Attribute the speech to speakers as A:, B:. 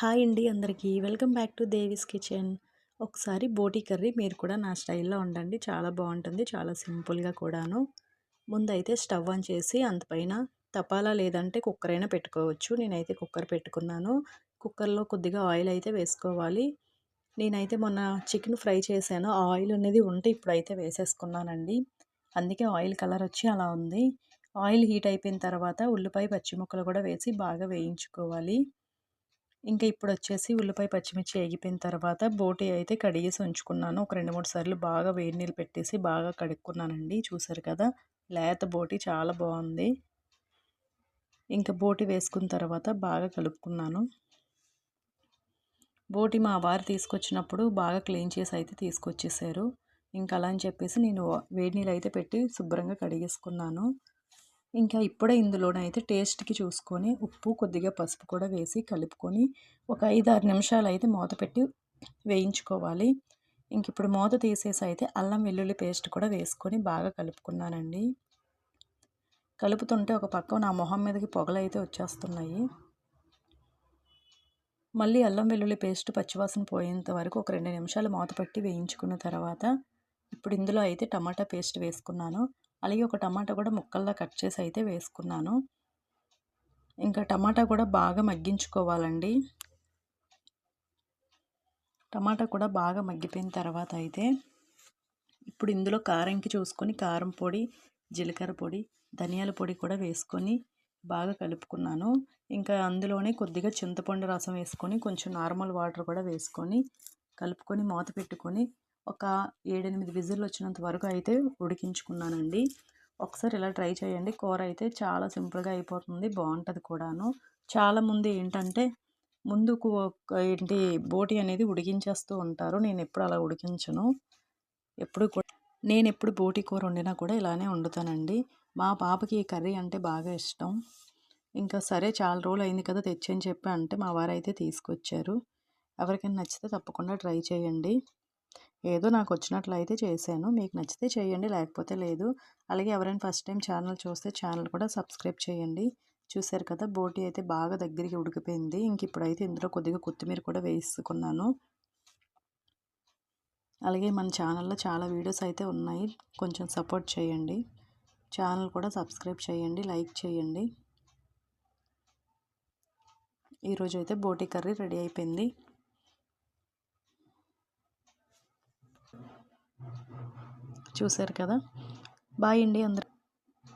A: Hi అండి అందరికీ. Welcome back to Devi's kitchen. ఒకసారి బోటీ కర్రీ మీరు కూడా నా స్టైల్లో ఉండండి. చాలా బాగుంటుంది. చాలా సింపుల్గా కూడాను. ముందైతే స్టవ్ ఆన్ చేసి అంతపైన తపాలా లేదంటే కుక్కర్ అయినా పెట్టుకోవచ్చు. నేనైతే కుక్కర్ పెట్టుకున్నాను. కుక్కర్లో కొద్దిగా ఆయిల్ అయితే వేసుకోవాలి. నేనైతే మొన్న చికెన్ ఫ్రై చేశాను. ఆయిల్ అనేది ఉంటే ఇప్పుడైతే వేసేసుకున్నానండి. అందుకే ఆయిల్ కలర్ వచ్చి అలా ఉంది. ఆయిల్ హీట్ అయిపోయిన తర్వాత ఉల్లిపాయ పచ్చిముక్కలు కూడా వేసి బాగా వేయించుకోవాలి. ఇంకా ఇప్పుడు వచ్చేసి ఉల్లిపాయ పచ్చిమిర్చి ఎగిపోయిన తర్వాత బోటి అయితే కడిగేసి ఉంచుకున్నాను. ఒక రెండు మూడు సార్లు బాగా వేడి నీళ్ళు పెట్టేసి బాగా కడుక్కున్నానండి. చూసారు కదా లేత బోటి చాలా బాగుంది. ఇంకా బోటి వేసుకున్న తర్వాత బాగా కలుపుకున్నాను. బోటి మా వారు తీసుకొచ్చినప్పుడు బాగా క్లీన్ చేసి అయితే తీసుకొచ్చేసారు. ఇంకా అలా అని చెప్పేసి నేను వేడి నీళ్ళు అయితే పెట్టి శుభ్రంగా కడిగేసుకున్నాను. ఇంకా ఇప్పుడే ఇందులోనైతే టేస్ట్కి చూసుకొని ఉప్పు కొద్దిగా పసుపు కూడా వేసి కలుపుకొని ఒక ఐదు ఆరు నిమిషాలు అయితే మూత పెట్టి వేయించుకోవాలి. ఇంక ఇప్పుడు మూత తీసేసి అయితే అల్లం వెల్లుల్లి పేస్ట్ కూడా వేసుకొని బాగా కలుపుకున్నానండి. కలుపుతుంటే ఒక పక్క నా మొహం మీదకి పొగలు అయితే వచ్చేస్తున్నాయి. మళ్ళీ అల్లం వెల్లుల్లి పేస్ట్ పచ్చివాసన పోయేంత వరకు ఒక రెండు నిమిషాలు మూత పెట్టి వేయించుకున్న తర్వాత ఇప్పుడు ఇందులో అయితే టమాటా పేస్ట్ వేసుకున్నాను. అలాగే ఒక టమాటా కూడా ముక్కల్లా కట్ చేసి అయితే వేసుకున్నాను. ఇంకా టమాటా కూడా బాగా మగ్గించుకోవాలండి. టమాటా కూడా బాగా మగ్గిపోయిన తర్వాత అయితే ఇప్పుడు ఇందులో కారంకి చూసుకొని కారం పొడి జీలకర్ర పొడి ధనియాల పొడి కూడా వేసుకొని బాగా కలుపుకున్నాను. ఇంకా అందులోనే కొద్దిగా చింతపండు రసం వేసుకొని కొంచెం నార్మల్ వాటర్ కూడా వేసుకొని కలుపుకొని మూత పెట్టుకొని ఒక ఏడెనిమిది విజిల్లు వచ్చినంత వరకు అయితే ఉడికించుకున్నానండి. ఒకసారి ఇలా ట్రై చేయండి. కూర అయితే చాలా సింపుల్గా అయిపోతుంది. బాగుంటుంది కూడాను. చాలామంది ఏంటంటే ముందుకు ఏంటి బోటి అనేది ఉడికించేస్తూ ఉంటారు. నేను ఎప్పుడు అలా ఉడికించను. ఎప్పుడు నేను ఎప్పుడు బోటి కూర వండినా కూడా ఇలానే వండుతానండి. మా పాపకి ఈ కర్రీ అంటే బాగా ఇష్టం. ఇంకా సరే చాలా రోజులు అయింది కదా తెచ్చని చెప్పి అంటే మా వారైతే తీసుకొచ్చారు. ఎవరికైనా నచ్చితే తప్పకుండా ట్రై చేయండి. ఏదో నాకు వచ్చినట్లయితే చేశాను. మీకు నచ్చితే చేయండి లేకపోతే లేదు. అలాగే ఎవరైనా ఫస్ట్ టైం ఛానల్ చూస్తే ఛానల్ కూడా సబ్స్క్రైబ్ చేయండి. చూసారు కదా బోటి అయితే బాగా దగ్గరికి ఉడికిపోయింది. ఇంక ఇప్పుడైతే ఇందులో కొద్దిగా కొత్తిమీర కూడా వేసుకున్నాను. అలాగే మన ఛానల్లో చాలా వీడియోస్ అయితే ఉన్నాయి. కొంచెం సపోర్ట్ చేయండి. ఛానల్ కూడా సబ్స్క్రైబ్ చేయండి లైక్ చేయండి. ఈరోజు అయితే బోటి కర్రీ రెడీ అయిపోయింది. చూశారు కదా? బాయ్ అండి అందరు.